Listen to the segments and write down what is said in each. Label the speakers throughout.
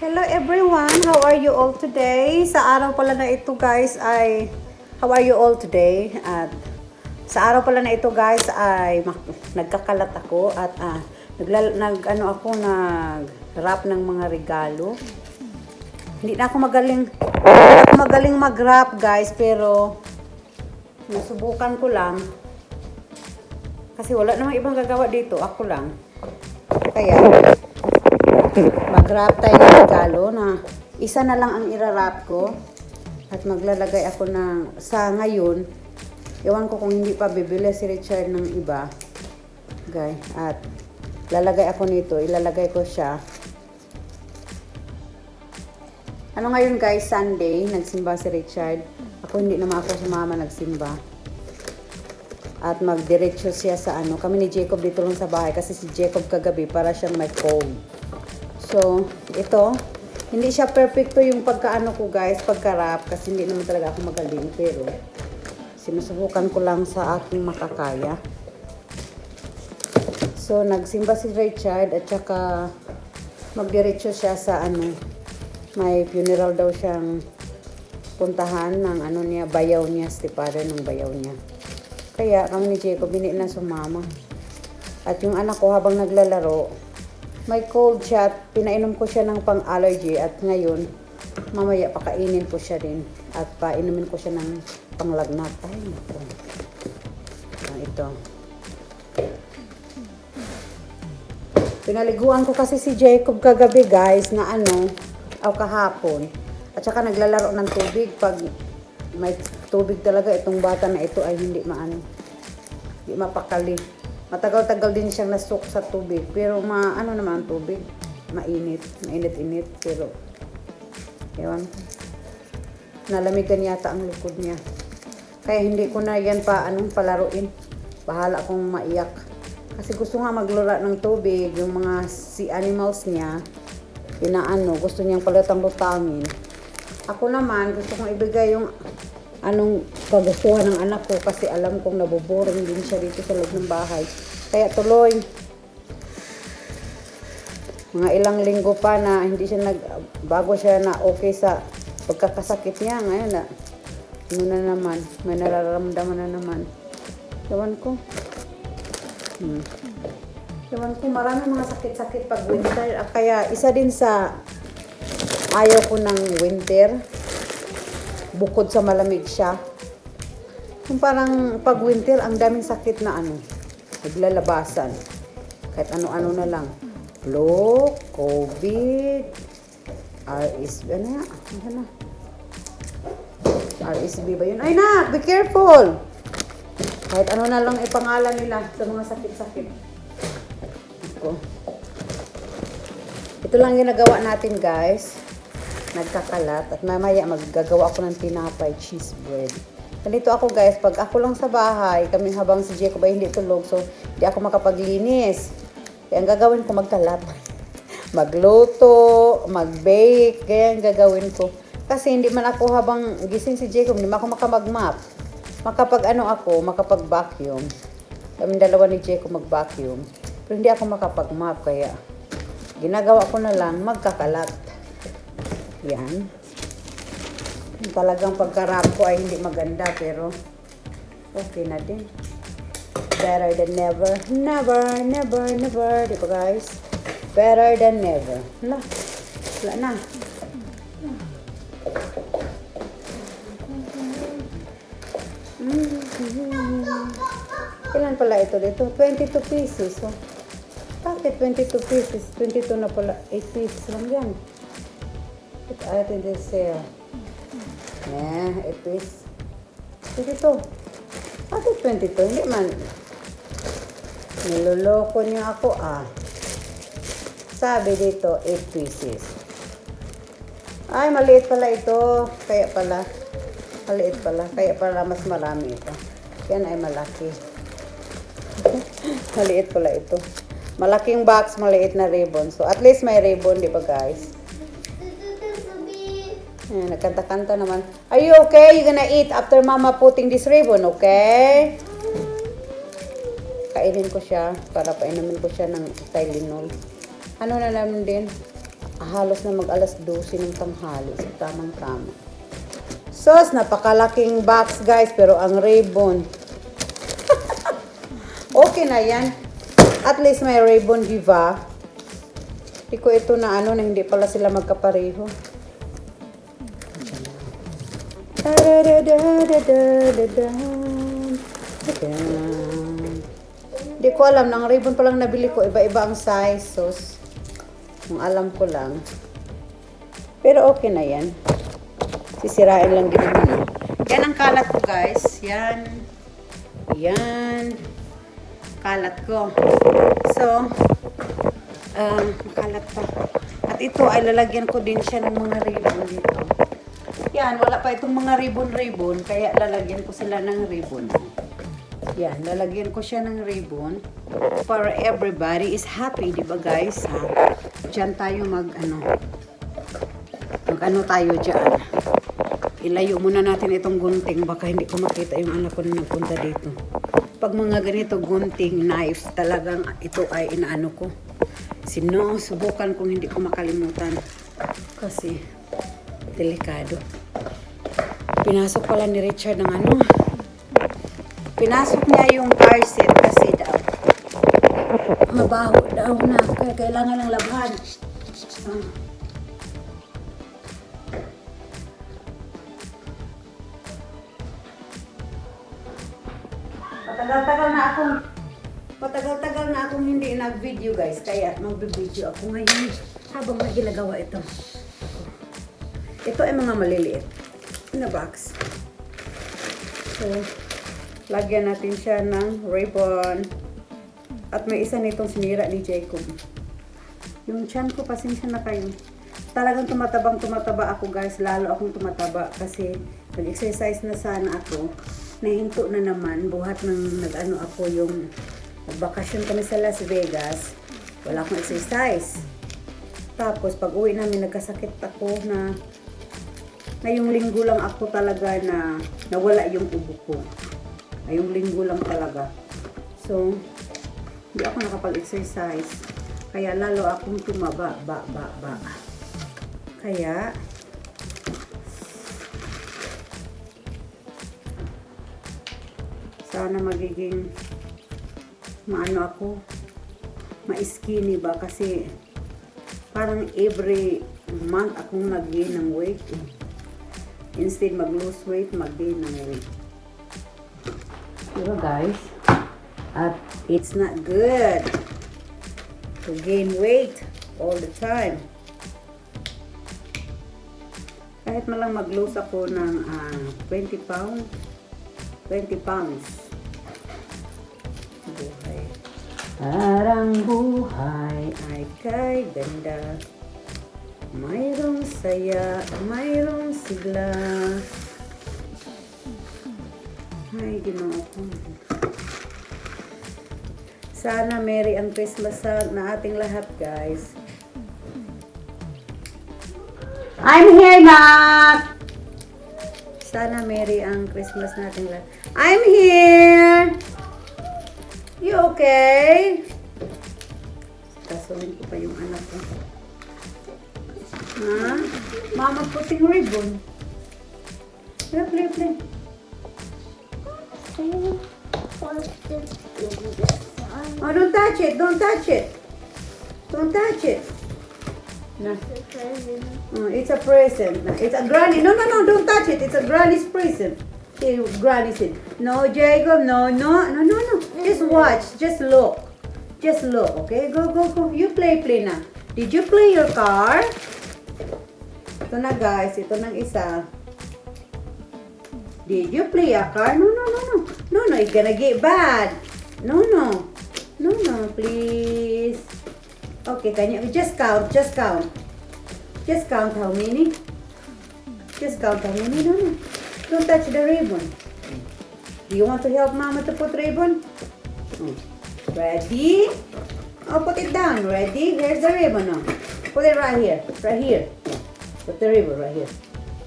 Speaker 1: Hello everyone! How are you all today? Sa araw pala na ito guys ay How are you all today? At sa araw pala na ito guys ay nagkakalat ako at ah, naglal- nag ano ako nag wrap ng mga regalo. Hindi na ako magaling hindi ako magaling mag-wrap guys pero nasubukan ko lang. Kasi wala namang ibang gagawa dito, ako lang. Kaya mag-wrap tayo ng regalo na isa na lang ang ira-wrap ko at maglalagay ako ng sa ngayon. Ewan ko kung hindi pa bibili si Richard ng iba. Guys at lalagay ako nito ilalagay ko siya. Ano ngayon guys Sunday nagsimba si Richard. Ako hindi naman ako sumama nagsimba. At magdiretso siya sa ano kami ni Jacob dito lang sa bahay kasi si Jacob kagabi para siyang may cold So, ito, hindi siya perfecto yung pagkaano ko guys, pagka-wrap, kasi hindi naman talaga ako magaling, pero sinusubukan ko lang sa aking makakaya. So, nagsimba si Richard at saka magdiretso siya sa ano, may funeral daw siyang puntahan ng ano niya, bayaw niya, stepfather ng bayaw niya. Kaya kami ni Jacob, hindi na sumama. At yung anak ko habang naglalaro, may cold at pinainom ko siya ng pang-allergy at ngayon mamaya pakainin ko siya din at painumin ko siya ng panglagnat. Ay, ito. Ah, ito. Pinaliguan ko kasi si Jacob kagabi guys na ano, aw kahapon. At saka naglalaro ng tubig pag may tubig talaga itong bata na ito ay hindi maano. Hindi mapakali. Matagal-tagal din siyang nasok sa tubig. Pero ma, ano naman ang tubig? Mainit. Mainit-init. Pero, ko. Nalamigan yata ang likod niya. Kaya hindi ko na yan pa, anong palaruin. Bahala kong maiyak. Kasi gusto nga maglura ng tubig. Yung mga sea animals niya, inaano, gusto niyang palutang-lutangin. Ako naman, gusto kong ibigay yung anong kagustuhan ng anak ko kasi alam kong naboboring din siya dito sa loob ng bahay. Kaya tuloy, mga ilang linggo pa na hindi siya nag, bago siya na okay sa pagkakasakit niya. Ngayon na, ano na naman, may nararamdaman na naman. Ewan ko. Hmm. Ewan ko, marami mga sakit-sakit pag winter. Kaya isa din sa ayaw ko ng winter bukod sa malamig siya. Yung parang pag winter, ang daming sakit na ano, naglalabasan. Kahit ano-ano na lang. Flu, COVID, RSV, ano na? Ano na? RSV ba yun? Ay na, be careful! Kahit ano na lang ipangalan nila sa mga sakit-sakit. Ito lang ginagawa natin guys nagkakalat at mamaya maggagawa ako ng tinapay cheese bread. Ganito ako guys, pag ako lang sa bahay, kami habang si Jacob ay hindi tulog, so hindi ako makapaglinis. Kaya ang gagawin ko magkalat. Magluto, mag-bake, kaya ang gagawin ko. Kasi hindi man ako habang gising si Jacob, hindi man ako makamag-map. Makapag ano ako, makapag-vacuum. Kami dalawa ni Jacob mag-vacuum. Pero hindi ako makapag-map, kaya ginagawa ko na lang magkakalat. Yan. Talagang pagkarap ko ay hindi maganda pero okay na din. Better than never. Never, never, never. Di ba guys? Better than never. Wala. Wala na. Ilan pala ito dito? 22 pieces. Oh. Bakit 22 pieces? 22 na pala. 8 pieces lang yan. Put out in the sale. Yeah, it is. 22. Bakit 22? Hindi man. Niloloko niyo ako ah. Sabi dito, 8 pieces. Ay, maliit pala ito. Kaya pala. Maliit pala. Kaya pala mas marami ito. Yan ay malaki. maliit pala ito. Malaking box, maliit na ribbon. So, at least may ribbon, di ba guys? Ayan, nagkanta-kanta naman. Are you okay? You gonna eat after mama putting this ribbon, okay? Kainin ko siya para painumin ko siya ng Tylenol. Ano na naman din? halos na mag alas 12 ng tanghali. So, tamang tama. Sos, napakalaking box guys, pero ang ribbon. okay na yan. At least may ribbon, di ba? Hindi ko ito na ano, na hindi pala sila magkapareho. Hindi ko alam, ng ribbon pa lang nabili ko, iba-iba ang size, sos. Kung alam ko lang. Pero okay na yan. Sisirain lang eh. Yan ang kalat ko, guys. Yan. Yan. Kalat ko. So, ah, kalat pa. At ito ay lalagyan ko din siya ng mga ribbon dito. Yan, wala pa itong mga ribbon-ribbon, kaya lalagyan ko sila ng ribbon. Yan, lalagyan ko siya ng ribbon para everybody is happy, di ba guys? Ha? Diyan tayo mag, ano, mag ano tayo dyan. Ilayo muna natin itong gunting, baka hindi ko makita yung anak ko na nagpunta dito. Pag mga ganito gunting, knives, talagang ito ay inaano ko. Sino, subukan kung hindi ko makalimutan. Kasi, delikado. Pinasok pala ni Richard ng ano. Pinasok niya yung car seat kasi daw. Mabaho daw na. Kaya kailangan ng labhan. Ah. Matagal-tagal na akong Matagal-tagal na akong hindi nag-video guys, kaya mag-video ako ngayon habang may ginagawa ito. Ito ay mga maliliit na box. So, lagyan natin siya ng ribbon. At may isa nitong sinira ni Jacob. Yung chan ko, pasensya na kayo. Talagang tumatabang tumataba ako guys. Lalo akong tumataba kasi nag-exercise na sana ako. Nahinto na naman. Buhat ng nag-ano ako yung nagbakasyon kami sa Las Vegas. Wala akong exercise. Tapos pag uwi namin nagkasakit ako na ngayong linggo lang ako talaga na nawala yung ubo ko. Ngayong linggo lang talaga. So, hindi ako nakapag-exercise. Kaya lalo akong tumaba, ba, ba, ba. Kaya, sana magiging maano ako, ma-skinny ba kasi parang every month akong nag-gain ng weight. eh. Instead mag-lose weight, mag-gain ng weight. Diba guys? At it's not good to gain weight all the time. Kahit malang mag-lose ako ng ah, 20 pounds, 20 pounds. Buhay. Parang buhay ay kay ganda. Mayroong saya, mayroong sigla. Ay, ginoo ko. Sana Merry ang Christmas sa na ating lahat, guys. I'm here, Nak! Sana Merry ang Christmas nating lahat. I'm here! You okay? Kasuhin ko pa yung anak ko. Mama putting ribbon. Play, play, play. Oh, don't touch it. Don't touch it. Don't touch it. No. Oh, it's a present. It's a granny. No, no, no. Don't touch it. It's a granny's present. Here, granny said. No, Jacob. No, no, no, no, no. Just watch. Just look. Just look. Okay. Go, go, go. You play, play na. Did you play your car? Ito na guys. Ito ng isa. Did you play a car? No, no, no, no. No, no. It's gonna get bad. No, no. No, no. Please. Okay, can you just count? Just count. Just count how many? Just count how many? No, no. Don't touch the ribbon. Do you want to help Mama to put ribbon? Ready? Oh, put it down. Ready? Here's the ribbon. Put it right here. Right here. Put the ribbon right here.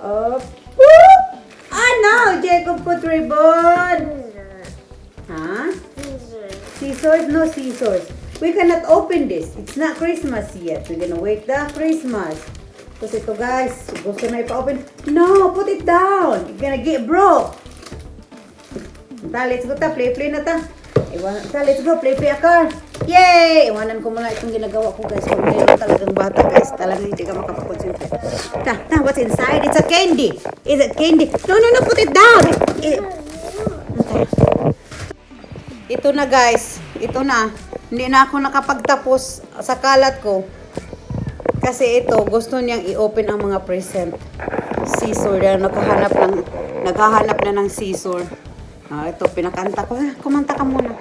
Speaker 1: Up. Whoop! Ah, no! Jacob put ribbon. Huh? Scissors? No scissors. we cannot open this. It's not Christmas yet. We're gonna wait the Christmas. Tapos ito guys, gusto na ipa-open. No, put it down. You're gonna get broke. Ta, let's go ta. Play, play na ta. Iwan, ta, let's go. Play, play a car. Yay! Iwanan ko muna itong ginagawa ko guys. Kung mayroon talagang bata guys. Talagang hindi ka makapakonsentrate. Ta, ta, what's inside? It's a candy. Is it candy? No, no, no, put it down. Eh, ito na guys, ito na. Hindi na ako nakapagtapos sa kalat ko. Kasi ito, gusto niyang i-open ang mga present. Scissor, yan, naghahanap ng, naghahanap na ng scissor. Ah, ito, pinakanta ko. Ah, kumanta ka muna.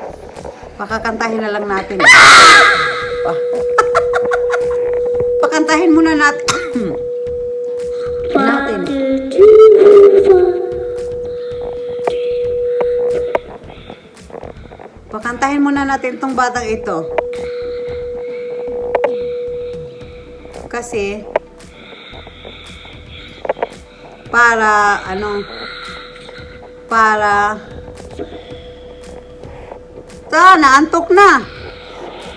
Speaker 1: Pakakantahin na lang natin. Pa. Pakantahin muna natin. natin. Pakantahin muna natin tong batang ito. Kasi para ano para ta naantok na.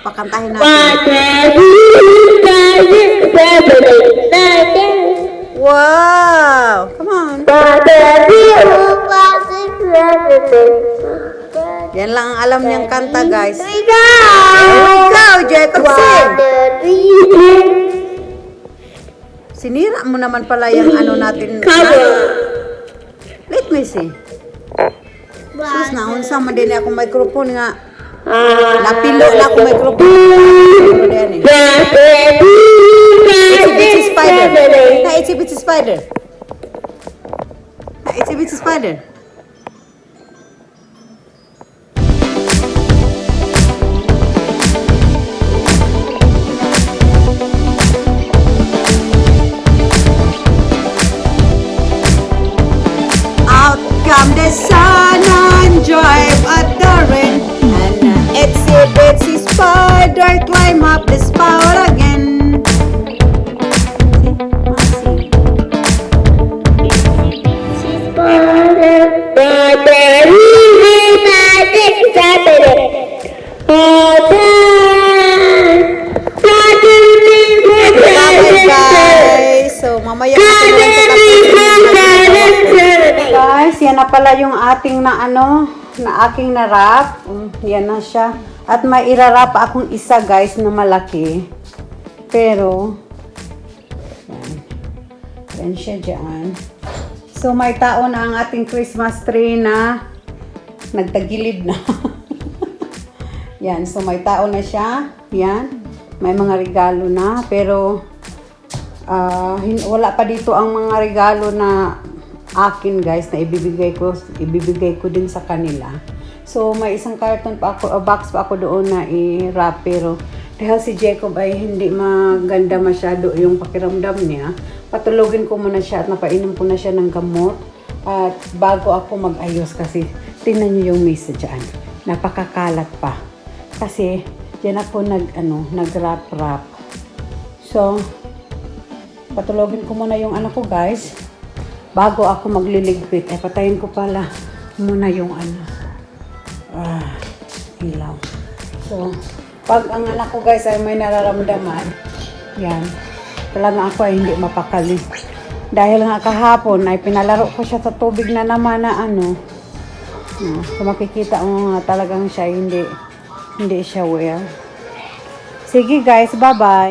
Speaker 1: Pakantahin natin. Wow! Come on. Yan lang ang alam niyang kanta, guys. Ikaw, Jacob Sing. Sinira mo naman pala yung ano natin. Let me see. Sus, naunsa man din ako microphone nga. Napilo na ako microphone. Ano din eh. Itsy bitsy spider. Na itsy bitsy spider. Na itsy bitsy spider. Yung ating na ano, na aking na wrap. Mm, yan na siya. At may irarap akong isa guys na malaki. Pero, yan. Yan siya dyan. So, may tao na ang ating Christmas tree na nagtagilid na. yan, so may tao na siya. Yan. May mga regalo na. Pero, hin- wala pa dito ang mga regalo na akin guys na ibibigay ko ibibigay ko din sa kanila. So may isang carton pa ako, o box pa ako doon na i-wrap pero dahil si Jacob ay hindi maganda masyado yung pakiramdam niya, patulogin ko muna siya at napainom ko na siya ng gamot at bago ako mag-ayos kasi tingnan niyo yung mesa dyan. Napakakalat pa. Kasi diyan ako nag ano, nag-wrap-wrap. So, patulogin ko muna yung ano ko guys bago ako magliligpit eh patayin ko pala muna yung ano. Ah, ilaw. So pag ang anak ko guys ay may nararamdaman yan talaga ako ay hindi mapakali. Dahil nga kahapon ay pinalaro ko siya sa tubig na naman na ano no, so makikita mo nga talagang siya hindi hindi siya well. Sige guys bye bye